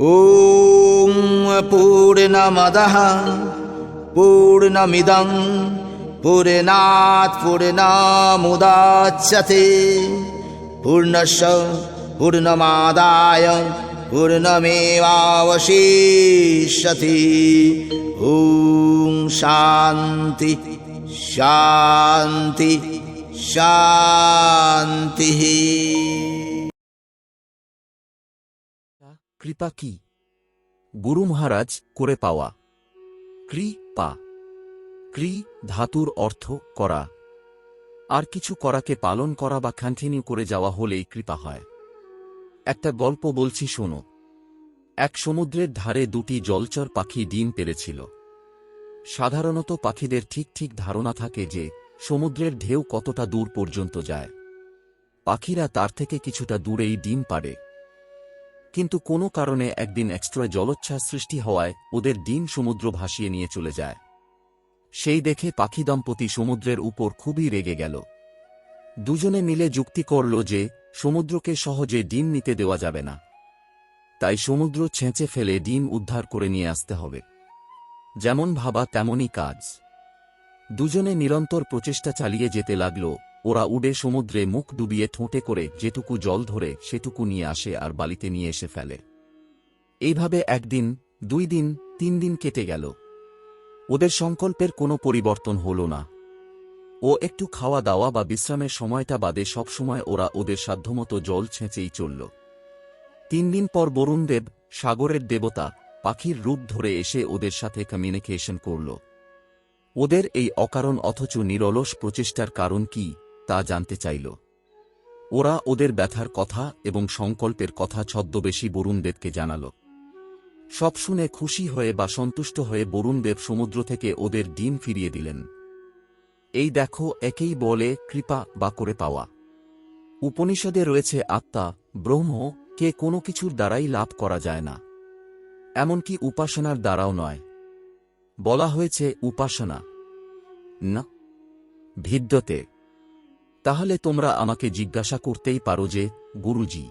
ॐ पूर्णमदः पूर्णमिदं पूर्णात् पूर्णमुदाच्यते पूर्णश पूर्णमादाय पूर्णमेवावशिष्यति ॐ शान्ति शान्ति शान्तिः কৃপা কি? গুরু মহারাজ, করে পাওয়া। কৃ পা কৃ ধাতুর অর্থ করা। আর কিছু করাকে পালন করা বা কন্টিনিউ করে যাওয়া হলেই কৃপা হয়। একটা গল্প বলছি, শোনো। এক সমুদ্রের ধারে দুটি জলচর পাখি ডিম পেরেছিল। সাধারণত পাখিদের ঠিক ঠিক ধারণা থাকে যে সমুদ্রের ঢেউ কতটা দূর পর্যন্ত যায়। পাখিরা তার থেকে কিছুটা দূরেই ডিম পারে কিন্তু কোনো কারণে একদিন এক্সট্রা জলোচ্ছ্বাস সৃষ্টি হওয়ায় ওদের ডিম সমুদ্র ভাসিয়ে নিয়ে চলে যায়। সেই দেখে পাখি দম্পতি সমুদ্রের উপর খুবই রেগে গেল। দুজনে মিলে যুক্তি করল যে, সমুদ্রকে সহজে ডিম নিতে দেওয়া যাবে না। তাই সমুদ্র ছেঁচে ফেলে ডিম উদ্ধার করে নিয়ে আসতে হবে। যেমন ভাবা তেমনই কাজ। দুজনে নিরন্তর প্রচেষ্টা চালিয়ে যেতে লাগল ওরা উড়ে সমুদ্রে মুখ ডুবিয়ে ঠোঁটে করে যেটুকু জল ধরে সেটুকু নিয়ে আসে আর বালিতে নিয়ে এসে ফেলে। এইভাবে একদিন, দুই দিন, তিন দিন কেটে গেল। ওদের সংকল্পের কোনো পরিবর্তন হল না। ও একটু খাওয়া দাওয়া বা বিশ্রামের সময়টা বাদে সবসময় ওরা ওদের সাধ্যমতো জল ছেঁচেই চলল। তিন দিন পর বরুণদেব সাগরের দেবতা, পাখির রূপ ধরে এসে ওদের সাথে কমিউনিকেশন করল। ওদের এই অকারণ অথচ নিরলস প্রচেষ্টার কারণ কি? তা জানতে চাইল। ওরা ওদের ব্যথার কথা এবং সংকল্পের কথা ছদ্মবেশী বরুণদেবকে জানাল। সব শুনে খুশি হয়ে বা সন্তুষ্ট হয়ে বরুণদেব সমুদ্র থেকে ওদের ডিম ফিরিয়ে দিলেন। এই দেখো, একেই বলে কৃপা বা করে পাওয়া। উপনিষদে রয়েছে আত্মা, ব্রহ্ম, কে কোনো কিছুর দ্বারাই লাভ করা যায় না। এমনকি উপাসনার দ্বারাও নয়। বলা হয়েছে উপাসনা। না। ভিদ্যতে। তাহলে তোমরা আমাকে জিজ্ঞাসা করতেই পারো যে, গুরুজি,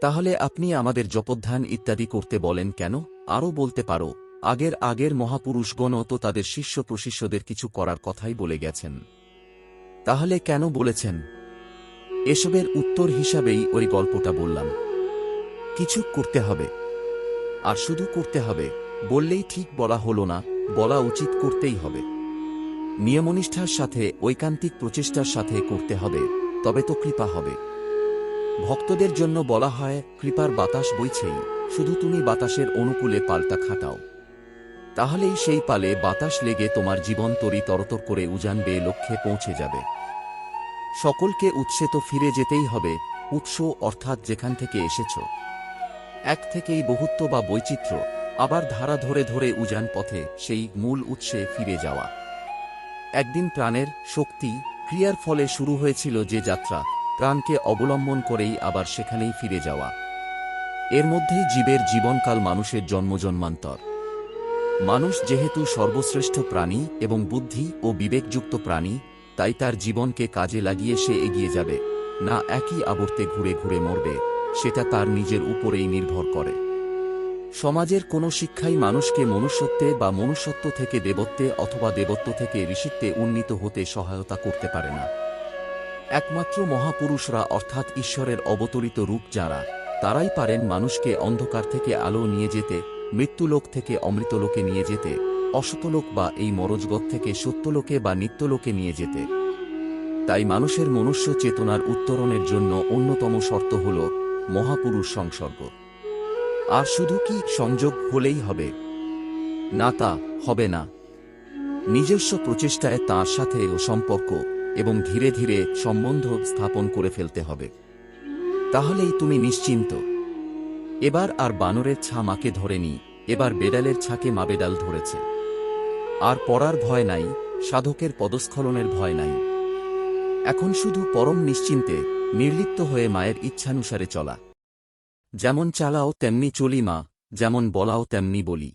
তাহলে আপনি আমাদের জপধ্যান ইত্যাদি করতে বলেন কেন? আরও বলতে পারো, আগের আগের মহাপুরুষগণও তো তাদের শিষ্য প্রশিষ্যদের কিছু করার কথাই বলে গেছেন। তাহলে কেন বলেছেন? এসবের উত্তর হিসাবেই ওই গল্পটা বললাম। কিছু করতে হবে। আর শুধু করতে হবে, বললেই ঠিক বলা হলো না, বলা উচিত করতেই হবে। নিয়মনিষ্ঠার সাথে, ঐকান্তিক প্রচেষ্টার সাথে করতে হবে, তবে তো কৃপা হবে। ভক্তদের জন্য বলা হয়, কৃপার বাতাস বইছেই, শুধু তুমি বাতাসের অনুকূলে পাল্টা খাটাও। তাহলেই সেই পালে বাতাস লেগে তোমার জীবন তরি তরতর করে উজান বেয়ে লক্ষ্যে পৌঁছে যাবে। সকলকে উৎসে তো ফিরে যেতেই হবে, উৎস অর্থাৎ যেখান থেকে এসেছ। এক থেকেই বহুত্ব বা বৈচিত্র্য, আবার ধারা ধরে ধরে উজান পথে সেই মূল উৎসে ফিরে যাওয়া। একদিন প্রাণের শক্তি ক্রিয়ার ফলে শুরু হয়েছিল যে যাত্রা, প্রাণকে অবলম্বন করেই আবার সেখানেই ফিরে যাওয়া। এর মধ্যেই জীবের জীবনকাল মানুষের জন্মজন্মান্তর মানুষ যেহেতু সর্বশ্রেষ্ঠ প্রাণী এবং বুদ্ধি ও বিবেকযুক্ত প্রাণী, তাই তার জীবনকে কাজে লাগিয়ে সে এগিয়ে যাবে, না একই আবর্তে ঘুরে ঘুরে মরবে, সেটা তার নিজের উপরেই নির্ভর করে। সমাজের কোনো শিক্ষাই মানুষকে মনুষ্যত্বে বা মনুষ্যত্ব থেকে দেবত্বে অথবা দেবত্ব থেকে ঋষিত্বে উন্নীত হতে সহায়তা করতে পারে না। একমাত্র মহাপুরুষরা অর্থাৎ ঈশ্বরের অবতরিত রূপ যারা, তারাই পারেন মানুষকে অন্ধকার থেকে আলো নিয়ে যেতে, মৃত্যুলোক থেকে অমৃতলোকে নিয়ে যেতে, অসতলোক বা এই মরজগত থেকে সত্যলোকে বা নিত্যলোকে নিয়ে যেতে। তাই মানুষের মনুষ্য চেতনার উত্তরণের জন্য অন্যতম শর্ত হল মহাপুরুষ সংসর্গ। আর শুধু কি সংযোগ হলেই হবে? না তা হবে না। নিজস্ব প্রচেষ্টায় তাঁর সাথে সম্পর্ক এবং ধীরে ধীরে সম্বন্ধ স্থাপন করে ফেলতে হবে। তাহলেই তুমি নিশ্চিন্ত। এবার আর বানরের ছা মাকে ধরেনি, এবার বেডালের ছাকে মা বেডাল ধরেছে। আর পড়ার ভয় নাই, সাধকের পদস্খলনের ভয় নাই। এখন শুধু পরম নিশ্চিন্তে, নির্লিপ্ত হয়ে মায়ের ইচ্ছানুসারে চলা। যেমন চালাও তেমনি চলি মা যেমন বলাও তেমনি বলি।